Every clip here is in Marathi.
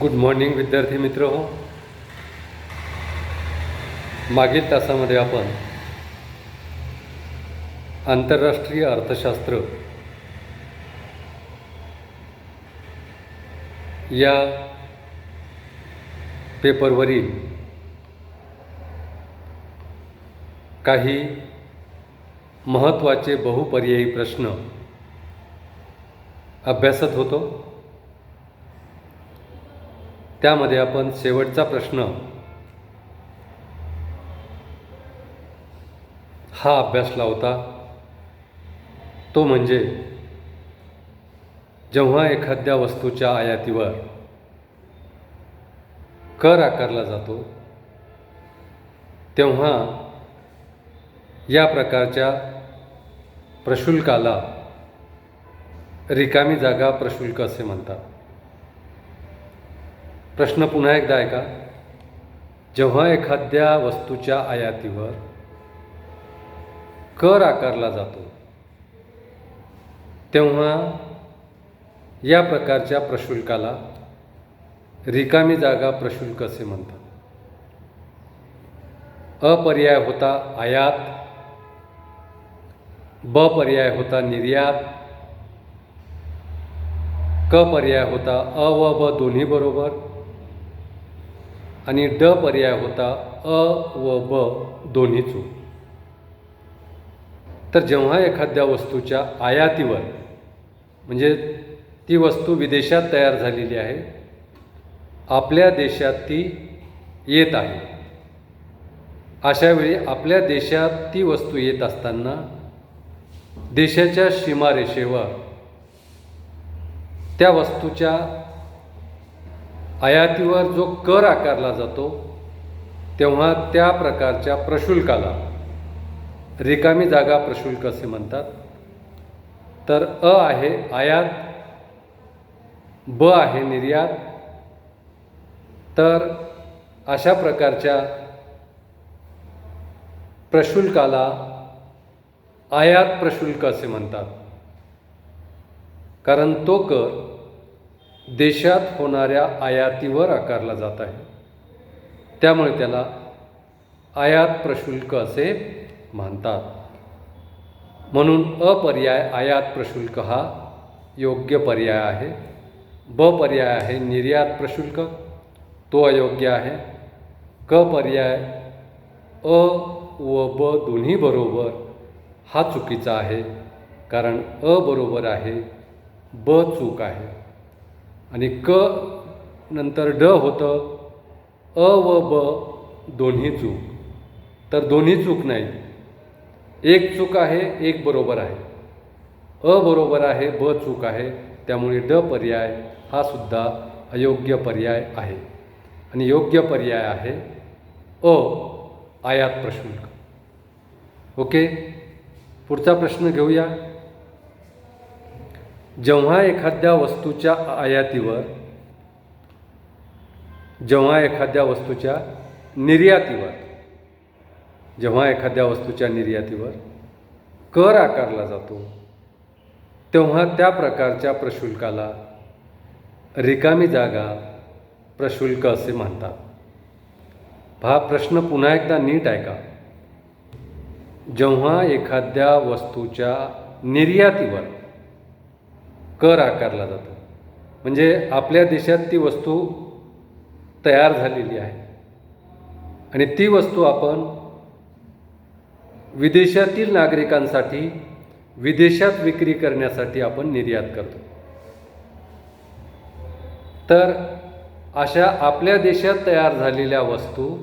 गुड मॉर्निंग विद्यार्थी मित्र हो. मागील तासामध्ये आपण आंतरराष्ट्रीय अर्थशास्त्र या पेपरवरील काही महत्त्वाचे बहुपर्यायी प्रश्न अभ्यासत होतो. त्यामध्ये आपण शेवटचा प्रश्न हा अभ्यासला होता तो म्हणजे जेव्हा एखाद्या वस्तूच्या आयातीवर कर आकारला जातो तेव्हा या प्रकारच्या प्रशुल्काला रिकामी जागा प्रशुल्क असे म्हणतात. प्रश्न पुन्हा एकदा ऐका. जेव्हा एखाद्या वस्तूच्या आयातीवर कर आकारला जातो तेव्हा या प्रकारच्या प्रशुल्काला रिकामी जागा प्रशुल्क असे म्हणतात. अपर्याय होता आयात ब पर्याय होता निर्यात क पर्याय होता अ व ब दोन्ही बरोबर. आणि ड पर्याय होता अ व ब दोन्ही चूक तर जेव्हा एखाद्या वस्तूच्या आयातीवर म्हणजे ती वस्तू विदेशात तयार झालेली आहे आपल्या देशात ती येत आहे. अशावेळी आपल्या देशात ती वस्तू येत असताना देशाच्या सीमारेषेवर त्या वस्तूच्या आयातीवर जो कर आकारला जातो तेव्हा त्या प्रकारच्या प्रशुल्काला रिकामी जागा प्रशुल्क असे म्हणतात. तर अ आहे आयात ब आहे निर्यात. तर अशा प्रकारच्या प्रशुल्काला आयात प्रशुल्क असे म्हणतात. कारण तो कर देशात होणाऱ्या आयातीवर आकारला जात आहे. त्यामुळे त्याला आयात प्रशुल्क असे म्हणतात. म्हणून अपर्याय आयात प्रशुल्क हा योग्य पर्याय आहे. ब पर्याय आहे निर्यात प्रशुल्क. तो अयोग्य आहे. क पर्याय अ व ब दोन्ही बरोबर हा चुकीचा आहे. कारण अ बरोबर आहे ब चूक आहे. आणि क नंतर ड होतं अ व ब दोन्ही चूक. तर दोन्ही चूक नाही. एक चूक आहे एक बरोबर आहे. अ बरोबर आहे ब चूक आहे त्यामुळे ड पर्याय हा सुद्धा अयोग्य पर्याय आहे. आणि योग्य पर्याय आहे अ आयात प्रशुल्क ओके? पुढचा प्रश्न घेऊया. जेव्हा एखाद्या वस्तूच्या आयातीवर जेव्हा एखाद्या वस्तूच्या निर्यातीवर जेव्हा एखाद्या वस्तूच्या निर्यातीवर कर आकारला जातो तेव्हा त्या प्रकारच्या प्रशुल्काला रिकामी जागा प्रशुल्क असे म्हणतात. हा प्रश्न पुन्हा एकदा नीट ऐका. जेव्हा एखाद्या वस्तूच्या निर्यातीवर कर आकारला जातो. म्हणजे आपल्या देशात ती वस्तू तयार झालेली आहे. आणि ती वस्तू आपण विदेशातील नागरिकांसाठी विदेशात विक्री करण्यासाठी आपण निर्यात करतो. तर अशा आपल्या देशात तयार झालेल्या वस्तू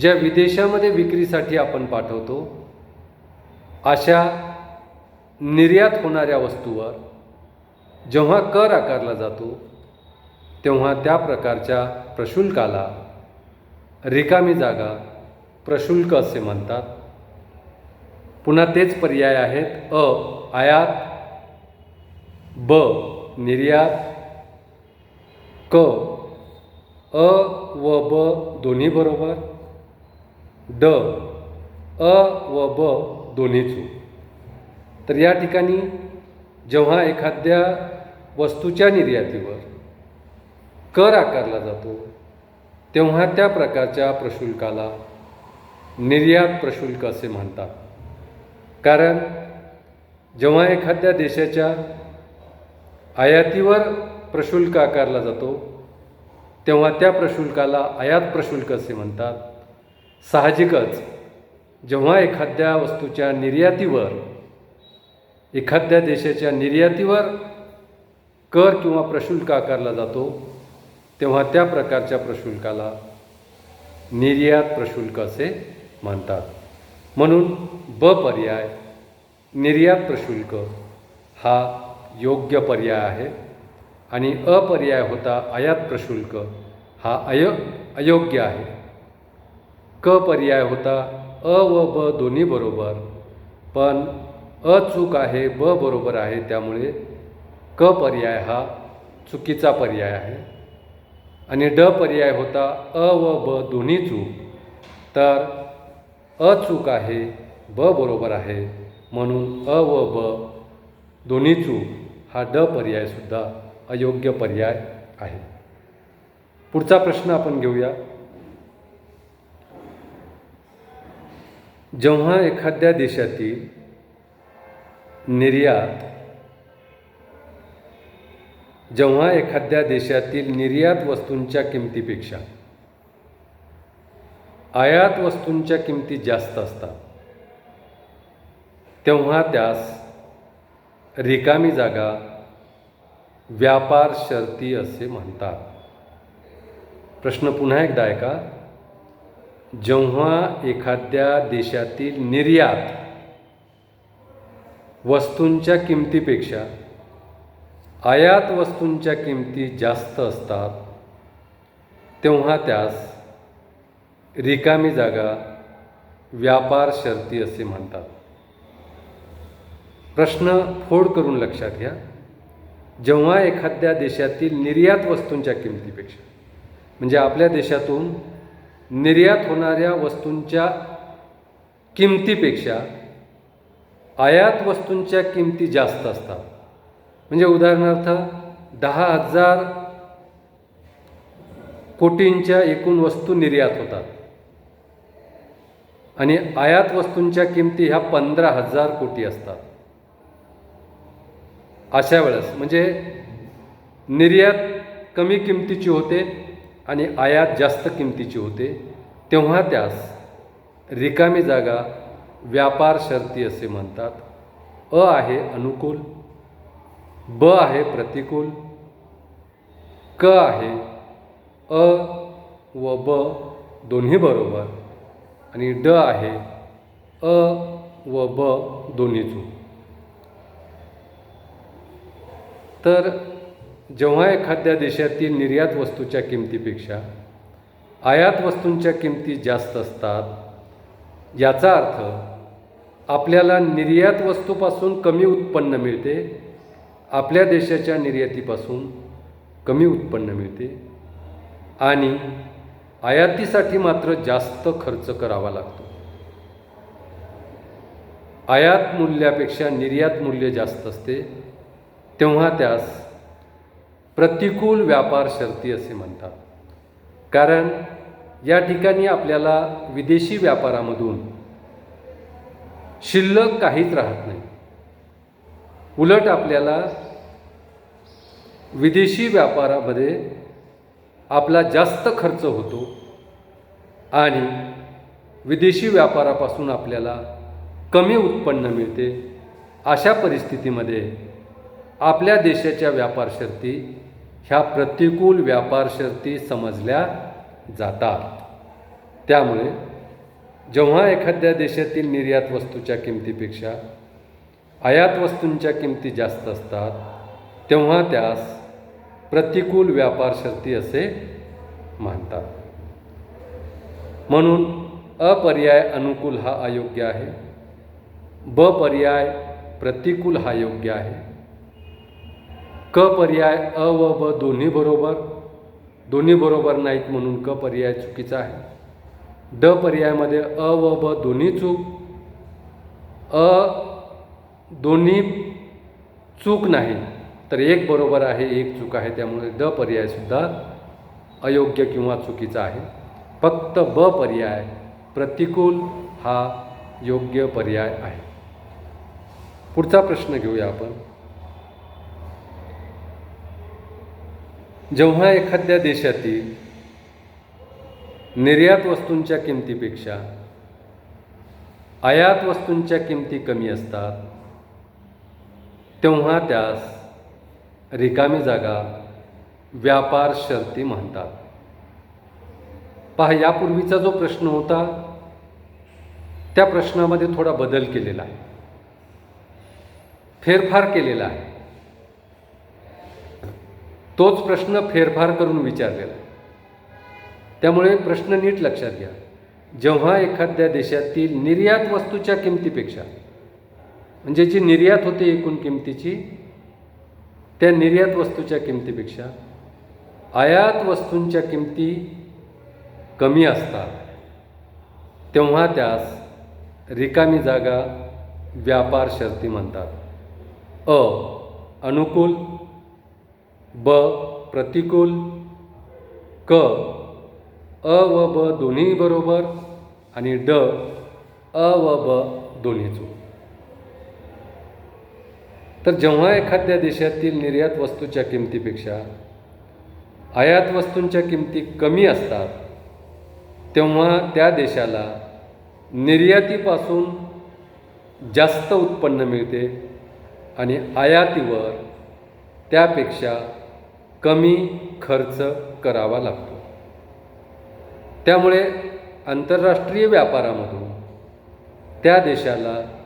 ज्या विदेशामध्ये विक्रीसाठी आपण पाठवतो अशा निर्यात होणाऱ्या वस्तूवर जेव्हा कर आकारला जातो तेव्हा त्या प्रकारच्या प्रशुल्काला रिकामी जागा प्रशुल्क असे म्हणतात. पुन्हा तेच पर्याय आहेत अ आयात ब निर्यात क अ व ब दोन्ही बरोबर ड अ व ब दोन्ही चूक तर या ठिकाणी जेव्हा एखाद्या वस्तूच्या निर्यातीवर कर आकारला जातो. तेव्हा त्या प्रकारच्या प्रशुल्काला निर्यात प्रशुल्क असे म्हणतात. कारण जेव्हा एखाद्या देशाच्या आयातीवर प्रशुल्क आकारला जातो तेव्हा त्या प्रशुल्काला आयात प्रशुल्क असे म्हणतात. साहजिकच जेव्हा एखाद्या वस्तूच्या निर्यातीवर एखाद्या देशाच्या निर्यातीवर कर किंवा प्रशुल्क आकारला जातो तेव्हा त्या प्रकारच्या प्रशुल्काला निर्यात प्रशुल्क असे म्हणतात. म्हणून ब पर्याय निर्यात प्रशुल्क हा योग्य पर्याय आहे आणि अपर्याय होता आयात प्रशुल्क हा अय अयोग्य आहे. क पर्याय होता अ व ब दोन्ही बरोबर पण अ चूक आहे ब बरोबर आहे त्यामुळे क पर्याय हा चुकीचा पर्याय आहे. आणि ड पर्याय होता अ व ब दोन्ही चूक. तर अ चूक आहे ब बरोबर आहे म्हणून अ व ब दोन्ही चूक हा ड पर्यायसुद्धा अयोग्य पर्याय आहे. पुढचा प्रश्न आपण घेऊया. जेव्हा एखाद्या देशातील निर्यात जेव्हा एखाद्या देशातील निर्यात वस्तूंच्या किमतीपेक्षा आयात वस्तूंच्या किमती जास्त असतात तेव्हा त्यास रिकामी जागा व्यापार शर्ती असे म्हणतात. प्रश्न पुन्हा एकदा आहे का जेव्हा एखाद्या देशातील निर्यात वस्तूंच्या किमतीपेक्षा आयात वस्तूंच्या किमती जास्त असतात तेव्हा त्यास रिकामी जागा व्यापार शर्ती असे म्हणतात. प्रश्न फोड करून लक्षात घ्या. जेव्हा एखाद्या देशातील निर्यात वस्तूंच्या किमतीपेक्षा म्हणजे आपल्या देशातून निर्यात होणाऱ्या वस्तूंच्या किमतीपेक्षा आयात वस्तूंच्या किमती जास्त असतात म्हणजे उदाहरणार्थ दहा हजार कोटींच्या एकूण वस्तू निर्यात होतात. आणि आयात वस्तूंच्या किमती ह्या पंधरा हजार कोटी असतात. अशा वेळेस म्हणजे निर्यात कमी किमतीची होते आणि आयात जास्त किमतीची होते तेव्हा त्यास रिकामी जागा व्यापार शर्ती असे म्हणतात. अ आहे अनुकूल ब आहे प्रतिकूल क आहे अ व ब दोन्ही बरोबर आणि ड आहे अ व ब दोन्ही चूक तर जेव्हा एखाद्या देशातील निर्यात वस्तूच्या किमतीपेक्षा आयात वस्तूंच्या किमती जास्त असतात याचा अर्थ आपल्याला निर्यात वस्तूपासून कमी उत्पन्न मिळते आपल्या देशाच्या निर्यातीपासून कमी उत्पन्न मिळते आणि आयातीसाठी मात्र जास्त खर्च करावा लागतो. आयात मूल्यापेक्षा निर्यात मूल्य जास्त असते तेव्हा त्यास प्रतिकूल व्यापार शर्ती असे म्हणतात. कारण या ठिकाणी आपल्याला विदेशी व्यापारामधून शिल्लक काहीच राहत नाही. उलट आपल्याला विदेशी व्यापारामध्ये आपला जास्त खर्च होतो आणि विदेशी व्यापारापासून आपल्याला कमी उत्पन्न मिळते अशा परिस्थितीमध्ये आपल्या देशाच्या व्यापार शर्ती ह्या प्रतिकूल व्यापार शर्ती समजल्या जातात. त्यामुळे जेव्हा एखाद्या देशातील निर्यात वस्तूच्या किमतीपेक्षा आयात वस्तूंच्या किमती जास्त असतात तेव्हा त्यास प्रतिकूल व्यापार शर्ती असे म्हणतात म्हणून अपर्याय अनुकूल हा अयोग्य आहे. ब पर्याय प्रतिकूल हा योग्य आहे. क पर्याय अ व ब दोन्ही बरोबर दोन्ही बरोबर नाहीत म्हणून क पर्याय चुकीचा आहे. ड पर्यायामध्ये अ व ब दोन्ही चूक अ दोन्ही चूक नाही. तर एक बरोबर आहे एक चूक आहे. त्यामुळे द पर्यायसुद्धा अयोग्य किंवा चुकीचा आहे. फक्त ब पर्याय प्रतिकूल हा योग्य पर्याय आहे. पुढचा प्रश्न घेऊया आपण. जेव्हा एखाद्या देशातील निर्यात वस्तूंच्या किमतीपेक्षा आयात वस्तूंच्या किमती कमी असतात तेव्हा त्यास रिकामी जागा व्यापार शर्ती म्हणतात. पहा यापूर्वीचा जो प्रश्न होता त्या प्रश्नामध्ये थोडा बदल केलेला आहे. फेरफार केलेला आहे. तोच प्रश्न फेरफार करून विचारलेला त्यामुळे प्रश्न नीट लक्षात घ्या. जेव्हा एखाद्या देशातील निर्यात वस्तूच्या किमतीपेक्षा म्हणजे जी निर्यात होते एकूण किमतीची त्या निर्यात वस्तूच्या किमतीपेक्षा आयात वस्तूंच्या किमती कमी असतात तेव्हा त्यास रिकामी जागा व्यापार शर्ती म्हणतात. अ अनुकूल ब प्रतिकूल क अ व ब दोन्ही बरोबर आणि ड अ व ब दोन्ही चूक तर जेव्हा एखाद्या देशातील निर्यात वस्तूच्या किमतीपेक्षा आयात वस्तूंच्या किमती कमी असतात तेव्हा त्या देशाला निर्यातीपासून जास्त उत्पन्न मिळते आणि आयातीवर त्यापेक्षा कमी खर्च करावा लागतो. त्यामुळे आंतरराष्ट्रीय व्यापारामधून त्या देशाला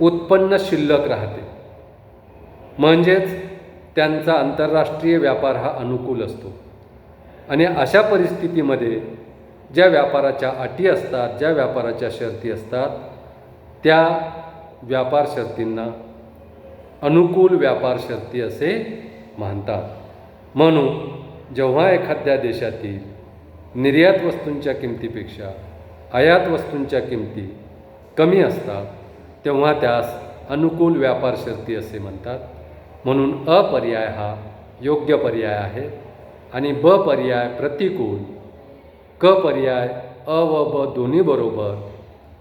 उत्पन्न शिल्लक राहते. म्हणजेच त्यांचा आंतरराष्ट्रीय व्यापार हा अनुकूल असतो. आणि अशा परिस्थितीमध्ये ज्या व्यापाराच्या अटी असतात ज्या व्यापाराच्या शर्ती असतात त्या व्यापार शर्तींना अनुकूल व्यापार शर्ती असे म्हणतात. म्हणून जेव्हा एखाद्या देशातील निर्यात वस्तूंच्या किमतीपेक्षा आयात वस्तूंच्या किमती कमी असतात तेव्हा त्यास अनुकूल व्यापार शर्ती असे म्हणतात. म्हणून अ पर्याय हा योग्य पर्याय आहे आणि ब पर्याय प्रतिकूल क पर्याय अ व ब दोन्ही बरोबर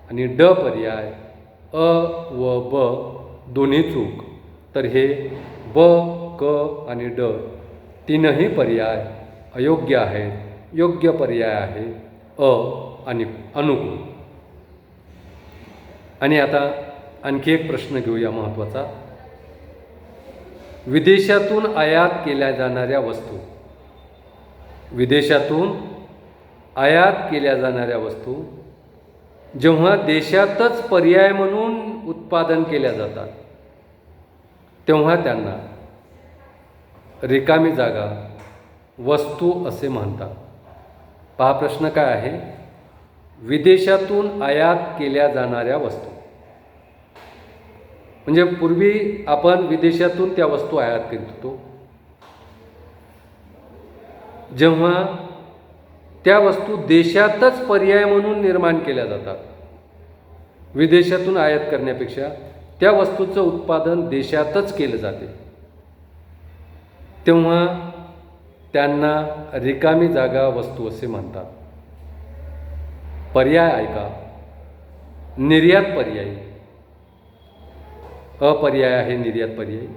आणि ड पर्याय अ व ब दोन्ही चूक. तर हे ब क आणि ड तीनही पर्याय अयोग्य आहेत योग्य पर्याय आहे अ आणि अनुकूल. आणि आता आणखी एक प्रश्न घेऊया महत्त्वाचा. विदेशातून आयात केल्या जाणाऱ्या वस्तू. विदेशातून आयात केल्या जाणाऱ्या वस्तू जेव्हा देशातच पर्याय म्हणून उत्पादन केल्या जातात तेव्हा त्यांना रिकामी जागा वस्तू असे म्हणतात. पहा प्रश्न काय आहे? विदेशातून आयात केल्या जाणाऱ्या वस्तू. म्हणजे पूर्वी आपण विदेशातून त्या वस्तू आयात करीत होतो. जेव्हा त्या वस्तू देशातच पर्याय म्हणून निर्माण केल्या जातात विदेशातून आयात करण्यापेक्षा त्या वस्तूचं उत्पादन देशातच केलं जाते. तेव्हा त्यांना रिकामी जागा वस्तू असे म्हणतात. पर्याय ऐका निर्यात पर्यायी. अपर्याय आहे निर्यात पर्यायी.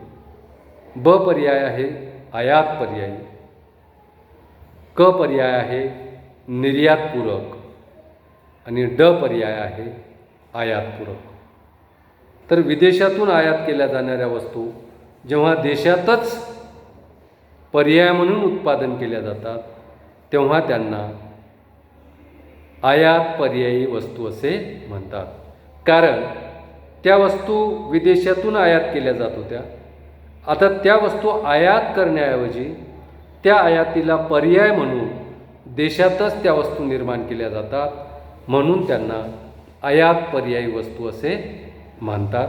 ब पर्याय आहे आयात पर्यायी. क पर्याय आहे निर्यातपूरक. आणि ड पर्याय आहे आयातपूरक. तर विदेशातून आयात केल्या जाणाऱ्या वस्तू जेव्हा देशातच पर्याय म्हणून उत्पादन केल्या जातात तेव्हा त्यांना आयात पर्यायी वस्तू असे म्हणतात. कारण त्या वस्तू विदेशातून आयात केल्या जात होत्या. आता त्या वस्तू आयात करण्याऐवजी त्या आयातीला पर्याय म्हणून देशातच त्या वस्तू निर्माण केल्या जातात म्हणून त्यांना आयात पर्यायी वस्तू असे मानतात.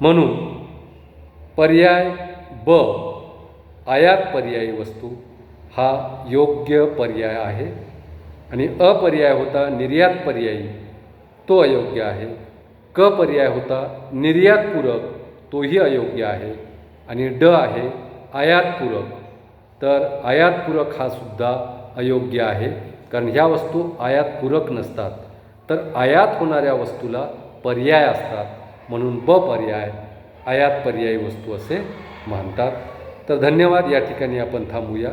म्हणून पर्याय ब आयात पर्यायी वस्तू हा योग्य पर्याय आहे. आणि अपर्याय होता निर्यात पर्यायी तो अयोग्य आहे. क पर्याय होता निर्यातपूरक तोही अयोग्य आहे. आणि ड आहे आयातपूरक. तर आयातपूरक हा सुद्धा अयोग्य आहे कारण ह्या वस्तू आयातपूरक नसतात. तर आयात होणाऱ्या वस्तूला पर्याय असतात म्हणून ब पर्याय आयात पर्यायी वस्तू असे मानतात. तर धन्यवाद या ठिकाणी आपण थांबूया.